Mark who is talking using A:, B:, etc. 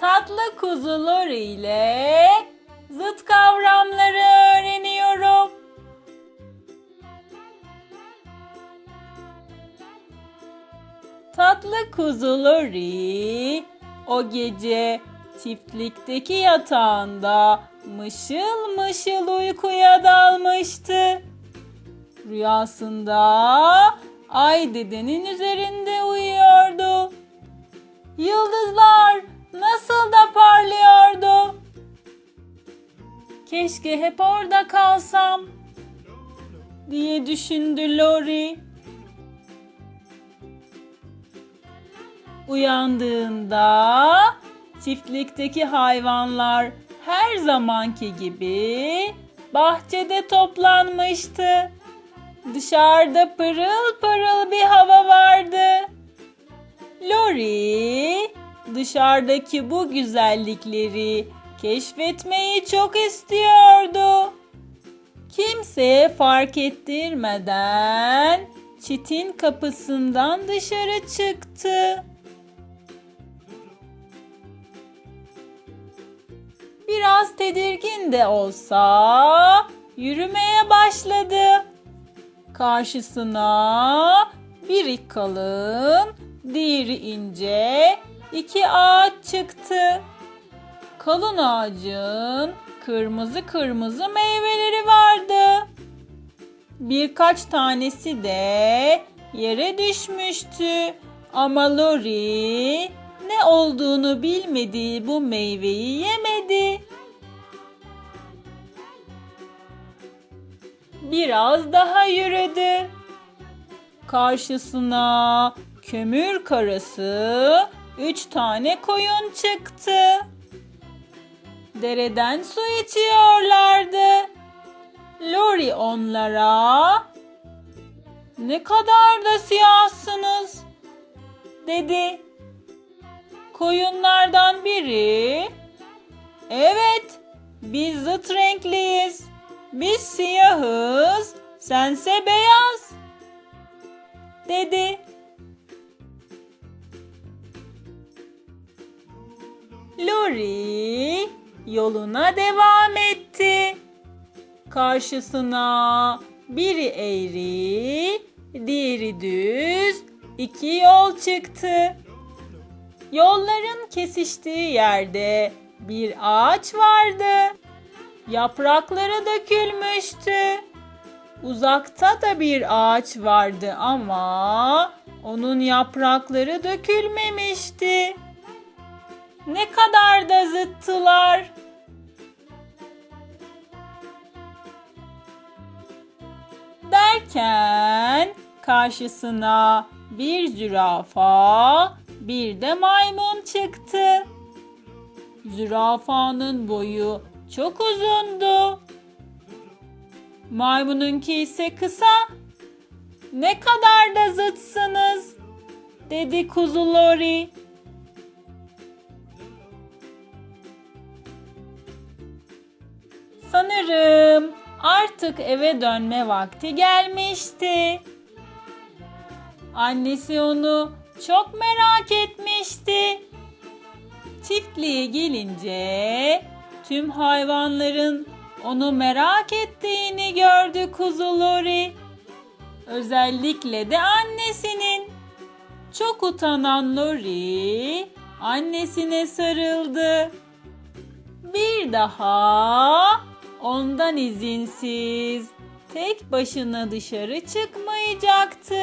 A: tatlı kuzular ile zıt kavramları öğreniyorum. Tatlı kuzu Lori o gece çiftlikteki yatağında mışıl mışıl uykuya dalmıştı. Rüyasında ay dedenin üzerinde uyuyordu. Yıldızlar Keşke hep orada kalsam diye düşündü Lori. Uyandığında çiftlikteki hayvanlar her zamanki gibi bahçede toplanmıştı. Dışarıda pırıl pırıl bir hava vardı. Lori dışarıdaki bu güzellikleri keşfetmeyi çok istiyordu. Kimseye fark ettirmeden çitin kapısından dışarı çıktı. Biraz tedirgin de olsa yürümeye başladı. Karşısına biri kalın, diğeri ince iki ağaç çıktı. Kalın ağacın kırmızı kırmızı meyveleri vardı. Birkaç tanesi de yere düşmüştü. Ama Lori ne olduğunu bilmediği bu meyveyi yemedi. Biraz daha yürüdü. Karşısına kömür karası üç tane koyun çıktı. Dereden su içiyorlardı. Lori onlara ne kadar da siyahsınız dedi. Koyunlardan biri evet biz zıt renkliyiz. Biz siyahız, sense beyaz dedi. Lori yoluna devam etti. Karşısına biri eğri, diğeri düz iki yol çıktı. Yolların kesiştiği yerde bir ağaç vardı. Yaprakları dökülmüştü. Uzakta da bir ağaç vardı ama onun yaprakları dökülmemişti. Ne kadar da zıttılar. Derken karşısına bir zürafa, bir de maymun çıktı. Zürafanın boyu çok uzundu. Maymununki ise kısa. Ne kadar da zıtsınız, dedi kuzu Lori. Sanırım artık eve dönme vakti gelmişti. Annesi onu çok merak etmişti. Çiftliğe gelince tüm hayvanların onu merak ettiğini gördü kuzu Lori. Özellikle de annesinin. Çok utanan Lori annesine sarıldı. Bir daha ondan izinsiz tek başına dışarı çıkmayacaktı.